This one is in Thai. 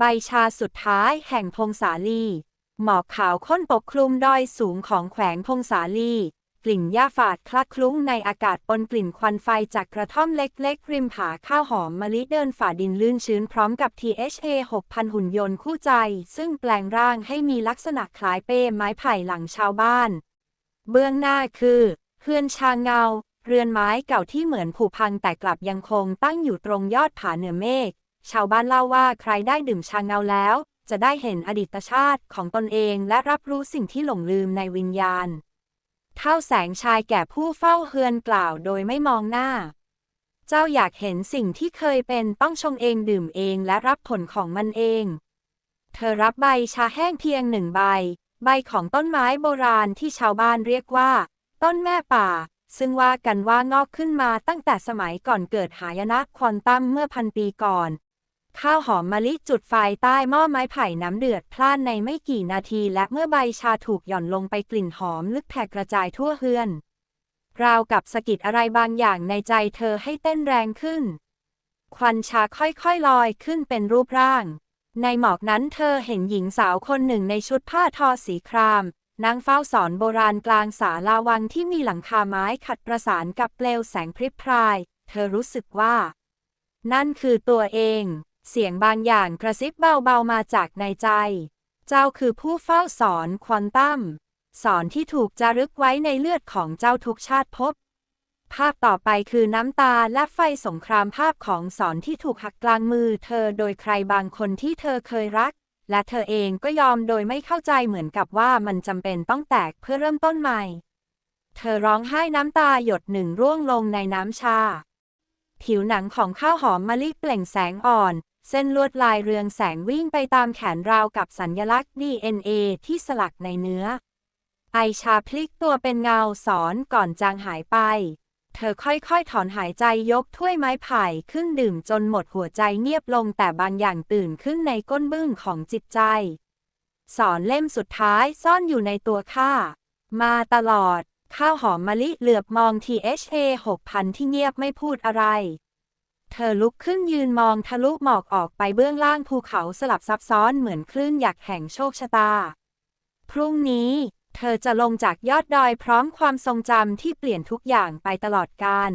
ใบชาสุดท้ายแห่งพงสาลี หมอกขาวข้นปกคลุมดอยสูงของแขวงพงสาลี กลิ่นหญ้าฝาดคลักคลุ้งในอากาศปนกลิ่นควันไฟจากกระท่อมเล็กๆ ริมผาข้าวหอมมะลิเดินฝ่าดินลื่นชื้นพร้อมกับ THA 6,000 หุ่นยนต์คู่ใจ ซึ่งแปลงร่างให้มีลักษณะคล้ายเป้ไม้ไผ่หลังชาวบ้าน เบื้องหน้าคือเฮือนชางเงา เรือนไม้เก่าที่เหมือนผุพังแต่กลับยังคงตั้งอยู่ตรงยอดผาเหนือเมฆ ชาวบ้านเล่าว่าใครได้ดื่มชาเงาแล้ว จะได้เห็นอดีตชาติของตนเองและรับรู้สิ่งที่หลงลืมในวิญญาณ เท่าแสงชายแก่ผู้เฝ้าเฮือนกล่าวโดยไม่มองหน้า เจ้าอยากเห็นสิ่งที่เคยเป็นต้องชงเองดื่มเองและรับผลของมันเอง เธอรับใบชาแห้งเพียงหนึ่งใบ ใบของต้นไม้โบราณที่ชาวบ้านเรียกว่า ต้นแม่ป่าซึ่งว่ากันว่างอกขึ้นมาตั้งแต่สมัยก่อนเกิดหายนะควอนตัมเมื่อพันปีก่อน ข้าวหอมมะลิจุดไฟใต้หม้อไม้ไผ่น้ำเดือดพล่านในไม่กี่นาที และเมื่อใบชาถูกหย่อนลงไปกลิ่นหอมลึกแผ่กระจายทั่วเฮือน ราวกับสะกิดอะไรบางอย่างในใจเธอให้เต้นแรงขึ้น ควันชาค่อยๆลอยขึ้นเป็นรูปร่าง ในหมอกนั้นเธอเห็นหญิงสาวคนหนึ่งในชุดผ้าทอสีครามนั่งเฝ้าสอนโบราณกลางศาลาวังที่มีหลังคาไม้ขัดประสานกับเปลวแสงพริบพราย เธอรู้สึกว่า นั่นคือตัวเอง เสียงบางอย่างกระซิบเบาๆมาจากในใจ เจ้าคือผู้เฝ้าสอนควอนตัม สอนที่ถูกจารึกไว้ในเลือดของเจ้าทุกชาติภพ ภาพต่อไปคือน้ำตาและไฟสงครามภาพของสอนที่ถูกหักกลางมือเธอโดยใครบางคนที่เธอเคยรัก และเธอเองก็ยอมโดยไม่เข้าใจเหมือนกับว่ามันจำเป็นต้องแตกเพื่อเริ่มต้นใหม่ เธอร้องไห้น้ำตาหยดหนึ่งร่วงลงในน้ำชา ผิวหนังของข้าวหอมมะลิเปล่งแสงอ่อน เส้นลวดลายเรืองแสงวิ่งไปตามแขนราวกับสัญญลักษณ์ DNA ที่สลักในเนื้อ ไอชาพลิกตัวเป็นเงาสอนก่อนจางหายไป เธอค่อยๆ ถอนหายใจยกถ้วยไม้ไผ่ขึ้นดื่มจนหมดหัวใจเงียบลงแต่บางอย่างตื่นขึ้นในก้นบึ้งของจิตใจ สอนเล่มสุดท้ายซ่อนอยู่ในตัวข้ามาตลอด ข้าวหอมมะลิเหลือบมอง THA 6,000 ที่เงียบไม่พูดอะไร เธอลุกขึ้นยืนมองทะลุหมอกออกไปเบื้องล่างภูเขาสลับซับซ้อนเหมือนคลื่นหยักแห่งโชคชะตา พรุ่งนี้ เธอจะลงจากยอดดอยพร้อมความทรงจำที่เปลี่ยนทุกอย่างไปตลอดกาล